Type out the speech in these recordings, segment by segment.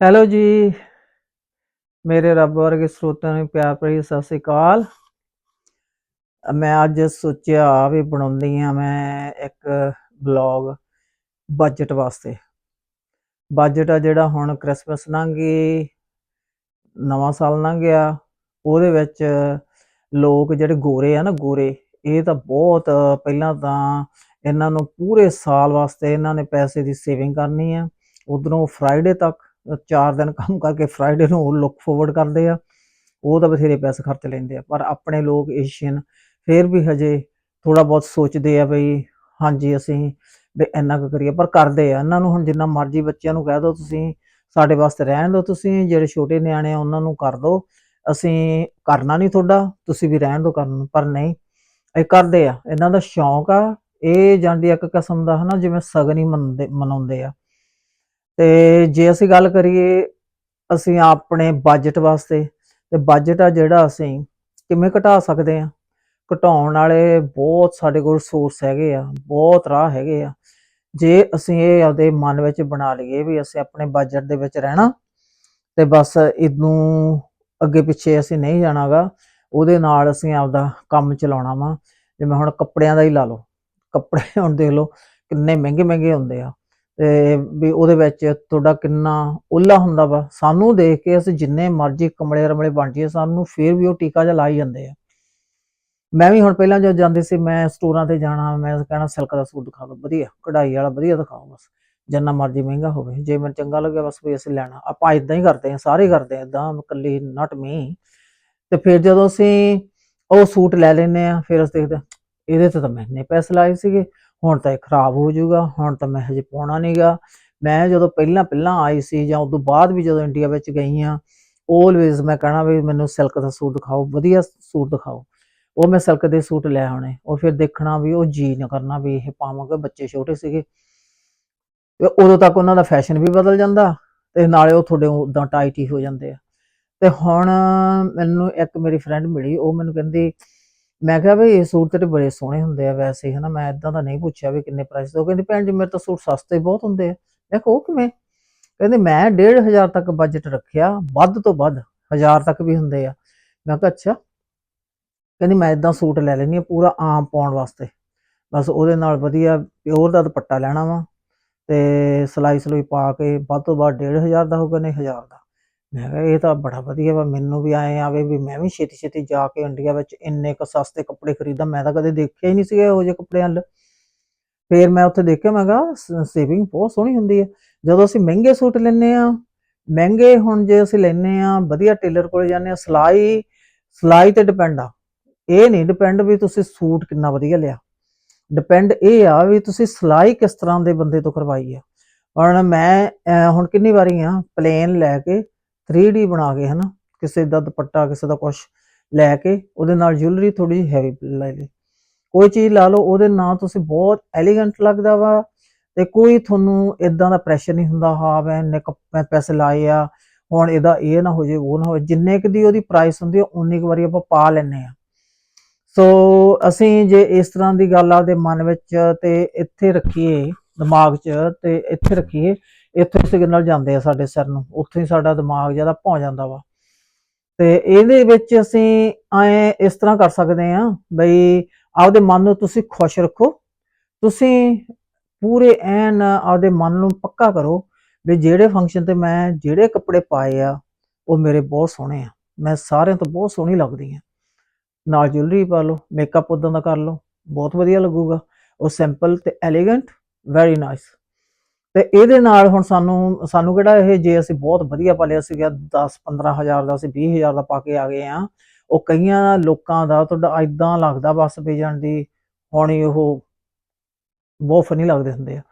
Hello ਜੀ। ਮੇਰੇ ਰੱਬ ਵਰਗੇ ਸਰੋਤਿਆਂ ਨੂੰ ਪਿਆਰ ਭਰੀ ਸਤਿ ਸ੍ਰੀ ਅਕਾਲ। ਮੈਂ ਅੱਜ ਸੋਚਿਆ ਵੀ ਬਣਾਉਂਦੀ ਆ ਮੈਂ ਇੱਕ ਬਲੌਗ ਬਜਟ ਵਾਸਤੇ। ਬਜਟ ਆ ਜਿਹੜਾ ਹੁਣ ਕ੍ਰਿਸਮਸ ਲੰਘ ਗਈ ਨਵਾਂ ਸਾਲ ਲੰਘ ਗਿਆ ਉਹਦੇ ਵਿੱਚ ਲੋਕ ਜਿਹੜੇ ਗੋਰੇ ਆ ਨਾ ਗੋਰੇ, ਇਹ ਤਾਂ ਬਹੁਤ ਪਹਿਲਾਂ ਤਾਂ ਇਹਨਾਂ ਨੂੰ ਪੂਰੇ ਸਾਲ ਵਾਸਤੇ ਇਹਨਾਂ ਨੇ ਪੈਸੇ ਦੀ ਸੇਵਿੰਗ ਕਰਨੀ ਆ। ਉਧਰੋਂ ਫਰਾਈਡੇ ਤੱਕ ਚਾਰ ਦਿਨ ਕੰਮ ਕਰਕੇ ਫਰਾਈਡੇ ਨੂੰ ਉਹ ਲੁੱਕ ਫੋਰਵਰਡ ਕਰਦੇ ਆ। ਉਹ ਤਾਂ ਬਥੇਰੇ ਪੈਸੇ ਖਰਚ ਲੈਂਦੇ ਆ, ਪਰ ਆਪਣੇ ਲੋਕ ਏਸ਼ੀਅਨ ਫੇਰ ਵੀ ਹਜੇ ਥੋੜਾ ਬਹੁਤ ਸੋਚਦੇ ਆ ਬਈ ਹਾਂਜੀ ਅਸੀਂ ਵੀ ਇੰਨਾ ਕੁ ਕਰੀਏ, ਪਰ ਕਰਦੇ ਆ। ਇਹਨਾਂ ਨੂੰ ਹੁਣ ਜਿੰਨਾ ਮਰਜ਼ੀ ਬੱਚਿਆਂ ਨੂੰ ਕਹਿ ਦਿਓ ਤੁਸੀਂ ਸਾਡੇ ਵਾਸਤੇ ਰਹਿਣ ਦਿਓ ਤੁਸੀਂ ਜਿਹੜੇ ਛੋਟੇ ਨਿਆਣੇ ਆ ਉਹਨਾਂ ਨੂੰ ਕਰ ਦਿਓ ਅਸੀਂ ਕਰਨਾ ਨਹੀਂ ਤੁਹਾਡਾ, ਤੁਸੀਂ ਵੀ ਰਹਿਣ ਦਿਓ ਕਰਨ ਪਰ ਨਹੀਂ, ਇਹ ਕਰਦੇ ਆ। ਇਹਨਾਂ ਦਾ ਸ਼ੌਂਕ ਆ, ਇਹ ਜਾਂਦੀ ਇੱਕ ਕਿਸਮ ਦਾ ਹਨਾ, ਜਿਵੇਂ ਸਗਨ ਹੀ ਮਨਾਉਂਦੇ ਮਨਾਉਂਦੇ ਆ। ਤੇ ਜੇ ਅਸੀਂ ਗੱਲ ਕਰੀਏ ਅਸੀਂ ਆਪਣੇ ਬਜਟ ਵਾਸਤੇ, ਤੇ ਬਜਟ ਆ ਜਿਹੜਾ ਅਸੀਂ ਕਿਵੇਂ ਘਟਾ ਸਕਦੇ ਆ ਘਟਾਉਣ ਵਾਲੇ ਬਹੁਤ ਸਾਡੇ ਕੋਲ ਸੋਰਸ ਹੈਗੇ ਆ, ਬਹੁਤ ਰਾਹ ਹੈਗੇ ਆ। ਜੇ ਅਸੀਂ ਇਹ ਆਪਦੇ ਮਨ ਵਿੱਚ ਬਣਾ ਲਈਏ ਵੀ ਅਸੀਂ ਆਪਣੇ ਬਜਟ ਦੇ ਵਿੱਚ ਰਹਿਣਾ, ਤੇ ਬਸ ਇਹਨੂੰ ਅੱਗੇ ਪਿੱਛੇ ਅਸੀਂ ਨਹੀਂ ਜਾਣਾਗਾ, ਉਹਦੇ ਨਾਲ ਅਸੀਂ ਆਪਦਾ ਕੰਮ ਚਲਾਉਣਾ ਵਾ। ਜਿਵੇਂ ਹੁਣ ਕੱਪੜਿਆਂ ਦਾ ਹੀ ਲਾ ਲਓ, ਕੱਪੜੇ ਹੁਣ ਦੇਖ ਲਓ ਕਿੰਨੇ ਮਹਿੰਗੇ ਮਹਿੰਗੇ ਹੁੰਦੇ ਆ। ਤੇ ਵੀ ਉਹਦੇ ਵਿੱਚ ਤੁਹਾਡਾ ਕਿੰਨਾ ਉੱਲਾ ਹੁੰਦਾ ਵਾ। ਸਾਨੂੰ ਦੇਖ ਕੇ ਅਸੀਂ ਜਿੰਨੇ ਮਰਜ਼ੀ ਕਮਲੇ ਰਮਲੇ ਬਣ ਜਾਈਏ, ਸਾਨੂੰ ਫੇਰ ਵੀ ਉਹ ਟੀਕਾ ਜਿਹਾ ਲਾਈ ਜਾਂਦੇ ਆ। ਮੈਂ ਵੀ ਹੁਣ ਪਹਿਲਾਂ ਜਦੋਂ ਜਾਂਦੀ ਸੀ, ਮੈਂ ਸਟੋਰਾਂ ਤੇ ਜਾਣਾ, ਮੈਂ ਕਹਿਣਾ ਸਿਲਕ ਦਾ ਸੂਟ ਦਿਖਾ ਦਿਓ, ਵਧੀਆ, ਕਢਾਈ ਵਾਲਾ ਵਧੀਆ ਦਿਖਾਓ ਬਸ। ਜਿੰਨਾ ਮਰਜ਼ੀ ਮਹਿੰਗਾ ਹੋਵੇ, ਜੇ ਮੈਨੂੰ ਚੰਗਾ ਲੱਗਿਆ ਬਸ ਵੀ ਅਸੀਂ ਲੈਣਾ। ਆਪਾਂ ਇਦਾਂ ਹੀ ਕਰਦੇ ਆ ਸਾਰੇ ਕਰਦੇ ਆ ਇਦਾਂ ਇਕੱਲੀ ਨਟ ਮੀ ਤੇ ਫਿਰ ਜਦੋਂ ਅਸੀਂ ਉਹ ਸੂਟ ਲੈ ਲੈਨੇ ਆ ਫਿਰ ਅਸੀਂ ਦੇਖਦੇ ਇਹਦੇ ਤੇ ਤਾਂ ਮੈਂ ਇੰਨੇ ਪੈਸੇ ਲਾਏ ਸੀਗੇ, ਹੁਣ ਤਾਂ ਇਹ ਖਰਾਬ ਹੋ ਜਾਊਗਾ, ਹੁਣ ਤਾਂ ਮੈਂ ਹਜੇ ਪਾਉਣਾ ਨਹੀਂਗਾ ਮੈਂ ਜਦੋਂ ਪਹਿਲਾਂ ਪਹਿਲਾਂ ਆਈ ਸੀ ਜਾਂ ਉਦੋਂ ਬਾਅਦ ਵੀ ਜਦੋਂ ਇੰਡੀਆ ਵਿੱਚ ਗਈ ਆ ਆਲਵੇਜ਼ ਮੈਂ ਕਹਣਾ ਵੀ ਮੈਨੂੰ ਸਿਲਕ ਦਾ ਸੂਟ ਦਿਖਾਓ, ਵਧੀਆ ਸੂਟ ਦਿਖਾਓ। ਉਹ ਮੈਂ ਸਿਲਕ ਦੇ ਸੂਟ ਲੈ ਆਉਣੇ, ਉਹ ਫਿਰ ਦੇਖਣਾ ਵੀ ਉਹ ਜੀ ਨਾ ਕਰਨਾ ਵੀ ਇਹ ਪਾਵਾਂਗੇ, ਬੱਚੇ ਛੋਟੇ ਸੀਗੇ। ਤੇ ਉਦੋਂ ਤੱਕ ਉਹਨਾਂ ਦਾ ਫੈਸ਼ਨ ਵੀ ਬਦਲ ਜਾਂਦਾ ਤੇ ਨਾਲੇ ਉਹ ਤੁਹਾਡੇ ਉਦਾਂ ਟਾਈਟ ਹੀ ਹੋ ਜਾਂਦੇ ਆ। ਤੇ ਹੁਣ ਮੈਨੂੰ ਇੱਕ ਮੇਰੀ ਫਰੈਂਡ ਮਿਲੀ, ਉਹ ਮੈਨੂੰ ਕਹਿੰਦੀ ਮੈਂ ਕਿਹਾ ਵੀ ਇਹ ਸੂਟ ਤੇਰੇ ਬੜੇ ਸੋਹਣੇ ਹੁੰਦੇ ਆ ਵੈਸੇ, ਹਨਾ? ਮੈਂ ਇਦਾਂ ਦਾ ਨਹੀਂ ਪੁੱਛਿਆ ਵੀ ਕਿੰਨੇ ਪ੍ਰਾਈਸ ਦੇ। ਉਹ ਭੈਣ ਜੀ, ਮੇਰੇ ਤਾਂ ਸੂਟ ਸਸਤੇ ਬਹੁਤ ਹੁੰਦੇ ਆ। ਮੈਂ ਕਿਹਾ, ਉਹ ਕਿਵੇਂ? ਕਹਿੰਦੇ, ਮੈਂ 1500 ਤੱਕ ਬਜਟ ਰੱਖਿਆ, ਵੱਧ ਤੋਂ ਵੱਧ 1000 ਤੱਕ ਵੀ ਹੁੰਦੇ ਆ। ਮੈਂ ਕਿਹਾ, ਅੱਛਾ। ਕਹਿੰਦੀ, ਮੈਂ ਇਦਾਂ ਸੂਟ ਲੈ ਲੈਣੀ ਆ ਪੂਰਾ ਆਮ ਪਾਉਣ ਵਾਸਤੇ। ਬਸ ਉਹਦੇ ਨਾਲ ਵਧੀਆ ਪਿਓਰ ਦਾ ਦੁਪੱਟਾ ਲੈਣਾ ਵਾ ਤੇ ਸਲਾਈ ਸਲੂਈ ਪਾ ਕੇ ਵੱਧ ਤੋਂ ਵੱਧ 1500 ਦਾ ਹੋਊਗਾ, ਨਹੀਂ 1000 ਦਾ। ਮੈਂ ਕਿਹਾ, ਇਹ ਤਾਂ ਬੜਾ ਵਧੀਆ ਵਾ, ਮੈਨੂੰ ਵੀ ਆਏ ਆਵੇ ਵੀ ਮੈਂ ਵੀ ਛੇਤੀ ਛੇਤੀ ਜਾ ਕੇ ਇੰਡੀਆ ਵਿੱਚ ਇੰਨੇ ਕ ਸਸਤੇ ਕੱਪੜੇ ਖਰੀਦਾਂ, ਮੈਂ ਤਾਂ ਕਦੇ ਦੇਖਿਆ ਹੀ ਨਹੀਂ ਸੀਗਾ ਇਹੋ ਜਿਹੇ ਕੱਪੜਿਆਂ ਵੱਲ। ਫਿਰ ਮੈਂ ਉੱਥੇ ਦੇਖਿਆ, ਮੈਂ ਕਿਹਾ ਸੇਵਿੰਗ ਬਹੁਤ ਸੋਹਣੀ ਹੁੰਦੀ ਹੈ। ਜਦੋਂ ਅਸੀਂ ਮਹਿੰਗੇ ਸੂਟ ਲੈਨੇ ਆ ਮਹਿੰਗੇ ਹੁਣ ਜੇ ਅਸੀਂ ਲੈਨੇ ਆ ਵਧੀਆ ਟੇਲਰ ਕੋਲ ਜਾਂਦੇ ਆ ਸਲਾਈ ਸਲਾਈ ਤੇ ਡਿਪੈਂਡ ਆ। ਇਹ ਨਹੀਂ ਡਿਪੈਂਡ ਵੀ ਤੁਸੀਂ ਸੂਟ ਕਿੰਨਾ ਵਧੀਆ ਲਿਆ। ਡਿਪੈਂਡ ਇਹ ਆ ਵੀ ਤੁਸੀਂ ਸਲਾਈ ਕਿਸ ਤਰ੍ਹਾਂ ਦੇ ਬੰਦੇ ਤੋਂ ਕਰਵਾਈ ਆ। ਹੁਣ ਮੈਂ ਹੁਣ ਕਿੰਨੀ ਵਾਰੀ ਆ ਪਲੇਨ ਲੈ ਕੇ 3D ਬਣਾ ਕੇ ਹਨਾ, ਕਿਸੇ ਦਾ ਦੁਪੱਟਾ, ਕਿਸੇ ਦਾ ਕੁਛ ਲੈ ਕੇ ਉਹਦੇ ਨਾਲ ਜੁਐਲਰੀ ਥੋੜੀ ਜਿਹੀ ਹੈਵੀ ਲੈ ਲਈ। ਕੋਈ ਚੀਜ਼ ਲਾ ਲਓ, ਉਹਦੇ ਨਾਲ ਤੁਸੀਂ ਬਹੁਤ ਐਲੀਗੈਂਟ ਲੱਗਦਾ ਵਾ ਤੇ ਕੋਈ ਤੁਹਾਨੂੰ ਇਦਾਂ ਦਾ ਪ੍ਰੈਸ਼ਰ ਨਹੀਂ ਹੁੰਦਾ, ਹਾਂ ਮੈਂ ਇੰਨੇ ਪੈਸੇ ਲਾਏ ਆ, ਹੁਣ ਇਹਦਾ ਇਹ ਨਾ ਹੋ ਜੇ ਉਹ ਨਾ ਹੋ ਜਿੰਨੇ ਕੁ ਦੀ ਉਹਦੀ ਪ੍ਰਾਈਸ ਹੁੰਦੀ ਆ ਉਨੀ ਕੁ ਵਾਰੀ ਆਪਾਂ ਪਾ ਲੈਨੇ ਆ। ਸੋ ਅਸੀਂ ਜੇ ਇਸ ਤਰ੍ਹਾਂ ਦੀ ਗੱਲ ਆਪਦੇ ਮਨ ਵਿੱਚ ਤੇ ਇੱਥੇ ਰੱਖੀਏ, ਦਿਮਾਗ 'ਚ ਤੇ ਇੱਥੇ ਰੱਖੀਏ ਇੱਥੇ ਸਿਗਨਲ ਜਾਂਦੇ ਆ ਸਾਡੇ ਸਿਰ ਨੂੰ, ਉੱਥੇ ਹੀ ਸਾਡਾ ਦਿਮਾਗ ਜ਼ਿਆਦਾ ਭੌਂ ਜਾਂਦਾ ਵਾ। ਤੇ ਇਹਦੇ ਵਿੱਚ ਅਸੀਂ ਐ ਇਸ ਤਰ੍ਹਾਂ ਕਰ ਸਕਦੇ ਆ ਬਈ ਆਪਦੇ ਮਨ ਨੂੰ ਤੁਸੀਂ ਖੁਸ਼ ਰੱਖੋ, ਤੁਸੀਂ ਪੂਰੇ ਐਨ ਆਪਦੇ ਮਨ ਨੂੰ ਪੱਕਾ ਕਰੋ ਵੀ ਜਿਹੜੇ ਫੰਕਸ਼ਨ ਤੇ ਮੈਂ ਜਿਹੜੇ ਕੱਪੜੇ ਪਾਏ ਆ, ਉਹ ਮੇਰੇ ਬਹੁਤ ਸੋਹਣੇ ਆ। ਮੈਂ ਸਾਰਿਆਂ ਤੋਂ ਬਹੁਤ ਸੋਹਣੀ ਲੱਗਦੀ ਆ। ਨਾਲ ਜੁਲਰੀ ਪਾ ਲਓ ਮੇਕਅਪ ਉਦਾਂ ਦਾ ਕਰ ਲਓ, ਬਹੁਤ ਵਧੀਆ ਲੱਗੂਗਾ। ਉਹ ਸਿੰਪਲ ਤੇ ਐਲੀਗੈਂਟ ਵੈਰੀ ਨਾਈਸ ਤੇ ਇਹਦੇ ਨਾਲ ਹੁਣ ਸਾਨੂੰ ਸਾਨੂੰ ਕਿਹੜਾ ਇਹ ਜੇ ਅਸੀਂ ਬਹੁਤ ਵਧੀਆ ਪਾਲਿਆ ਸੀਗਾ 10 15000 ਦਾ ਅਸੀਂ 20000 ਦਾ ਪਾ ਕੇ ਆ ਗਏ ਆ ਉਹ ਕਈਆਂ ਲੋਕਾਂ ਦਾ ਤੁਹਾਡਾ ਇਦਾਂ ਲੱਗਦਾ ਬਸ ਪਈ ਜਾਣ ਦੀ, ਹੁਣ ਹੀ ਉਹ ਬਹੁਤ ਫਨੀ ਲੱਗਦੇ ਹੁੰਦੇ ਆ।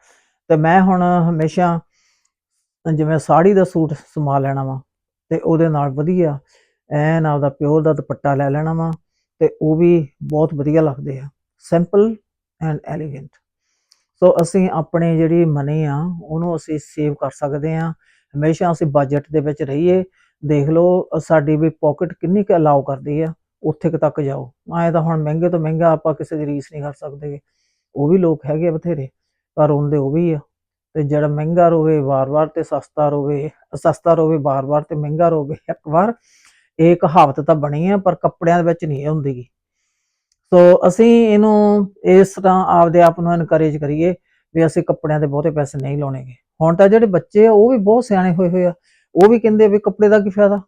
ਤੇ ਮੈਂ ਹੁਣ ਹਮੇਸ਼ਾ ਜਿਵੇਂ ਸਾੜੀ ਦਾ ਸੂਟ ਸਮਾ ਲੈਣਾ ਵਾ, ਤੇ ਉਹਦੇ ਨਾਲ ਵਧੀਆ ਐਨ ਆਪਦਾ ਪਿਓਰ ਦਾ ਦੁਪੱਟਾ ਲੈ ਲੈਣਾ ਵਾ, ਤੇ ਉਹ ਵੀ ਬਹੁਤ ਵਧੀਆ ਲੱਗਦੇ ਆ। ਸਿੰਪਲ ਐਂਡ ਐਲੀਗੈਂਟ ਸੋ ਅਸੀਂ ਆਪਣੇ ਜਿਹੜੀ ਮਨੀ ਆ, ਉਹਨੂੰ ਅਸੀਂ ਸੇਵ ਕਰ ਸਕਦੇ ਆ ਹਮੇਸ਼ਾ ਅਸੀਂ ਬਜਟ ਦੇ ਵਿੱਚ ਰਹੀਏ। ਦੇਖ ਲਓ, ਸਾਡੀ ਵੀ ਪਾਕਟ ਕਿੰਨੀ ਕੁ ਅਲਾਉ ਕਰਦੀ ਆ। ਉੱਥੇ ਕੁ ਤੱਕ ਜਾਓ। ਐਂ ਤਾਂ ਹੁਣ ਮਹਿੰਗੇ ਤੋਂ ਮਹਿੰਗਾ ਆਪਾਂ ਕਿਸੇ ਦੀ ਰੀਸ ਨਹੀਂ ਕਰ ਸਕਦੇ। ਉਹ ਵੀ ਲੋਕ ਹੈਗੇ ਆ ਬਥੇਰੇ, ਪਰ ਉਹਦੇ ਉਹ ਵੀ ਆ। ਤੇ ਜਿਹੜਾ ਮਹਿੰਗਾ ਰੋਵੇ, ਵਾਰ-ਵਾਰ ਤੇ ਸਸਤਾ ਰੋਵੇ ਸਸਤਾ ਰੋਵੇ, ਵਾਰ-ਵਾਰ ਤੇ ਮਹਿੰਗਾ ਰੋਵੇ, ਇੱਕ ਵਾਰ ਇਹ ਕਹਾਵਤ ਤਾਂ ਬਣੀ ਆ, ਪਰ ਕੱਪੜਿਆਂ ਦੇ ਵਿੱਚ ਨਹੀਂ ਇਹ ਹੁੰਦੀ ਸੋ ਅਸੀਂ ਇਹਨੂੰ ਇਸ ਤਰ੍ਹਾਂ ਆਪਦੇ ਆਪ ਨੂੰ ਇਨਕਰੇਜ ਕਰੀਏ ਵੀ ਅਸੀਂ ਕੱਪੜਿਆਂ ਤੇ ਬਹੁਤੇ ਪੈਸੇ ਨਹੀਂ ਲਾਉਣੇਗੇ। ਹੁਣ ਤਾਂ ਜਿਹੜੇ ਬੱਚੇ ਆ, ਉਹ ਵੀ ਬਹੁਤ ਸਿਆਣੇ ਹੋਏ ਹੋਏ ਆ। ਉਹ ਵੀ ਕਹਿੰਦੇ ਵੀ ਕੱਪੜੇ ਦਾ ਕੀ ਫਾਇਦਾ?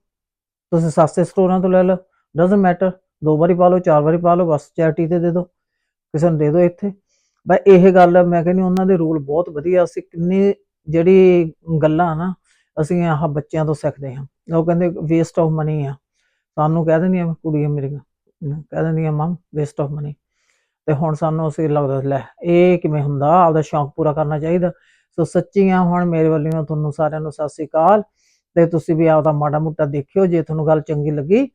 ਤੁਸੀਂ ਸਸਤੇ ਸਟੋਰਾਂ ਤੋਂ ਲੈ ਲਓ ਡਸਨਟ ਮੈਟਰ ਦੋ ਵਾਰੀ ਪਾ ਲਓ, ਚਾਰ ਵਾਰੀ ਪਾ ਲਓ, ਬਸ ਚੈਰਿਟੀ ਤੇ ਦੇ ਦਿਓ ਕਿਸੇ ਨੂੰ ਦੇ ਦਿਓ ਇੱਥੇ। ਬਈ ਇਹ ਗੱਲ ਮੈਂ ਕਹਿੰਦੀ ਉਹਨਾਂ ਦੇ ਰੂਲ ਬਹੁਤ ਵਧੀਆ। ਅਸੀਂ ਕਿੰਨੀ ਜਿਹੜੀ ਗੱਲਾਂ ਨਾ, ਅਸੀਂ ਆਹ ਬੱਚਿਆਂ ਤੋਂ ਸਿੱਖਦੇ ਹਾਂ। ਉਹ ਕਹਿੰਦੇ ਵੇਸਟ ਆਫ ਮਨੀ ਆ। ਸਾਨੂੰ ਕਹਿ ਦਿੰਦੀਆਂ ਕੁੜੀਆਂ ਮੇਰੀਆਂ। ਅਮ ਕਹਿ ਦਿੰਦੀਆਂ ਮਮ ਵੇਸਟ ਆਫ ਮਨੀ ਤੇ ਹੁਣ ਸਾਨੂੰ ਅਸੀਂ ਲੱਗਦਾ, ਲੈ, ਇਹ ਕਿਵੇਂ ਹੁੰਦਾ? ਆਪਦਾ ਸ਼ੌਂਕ ਪੂਰਾ ਕਰਨਾ ਚਾਹੀਦਾ। ਸੋ ਸੱਚੀਆਂ ਹੁਣ ਮੇਰੇ ਵੱਲੋਂ ਤੁਹਾਨੂੰ ਸਾਰਿਆਂ ਨੂੰ ਸਤਿ ਸ੍ਰੀ ਅਕਾਲ। ਤੇ ਤੁਸੀਂ ਵੀ ਆਪਦਾ ਮਾੜਾ ਮੋਟਾ ਦੇਖਿਓ, ਜੇ ਤੁਹਾਨੂੰ ਗੱਲ ਚੰਗੀ ਲੱਗੀ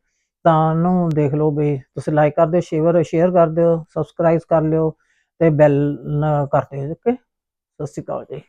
ਤਾਂ ਉਹਨੂੰ ਦੇਖ ਲਓ ਵੀ ਤੁਸੀਂ ਲਾਈਕ ਕਰ ਦਿਓ, ਸ਼ੇਅਰ ਸ਼ੇਅਰ ਕਰ ਦਿਓ ਸਬਸਕ੍ਰਾਈਬ ਕਰ ਲਿਓ ਤੇ ਬੈਲ ਕਰ ਦਿਓ, ਓਕੇ? ਸਤਿ ਸ੍ਰੀ ਅਕਾਲ ਜੀ।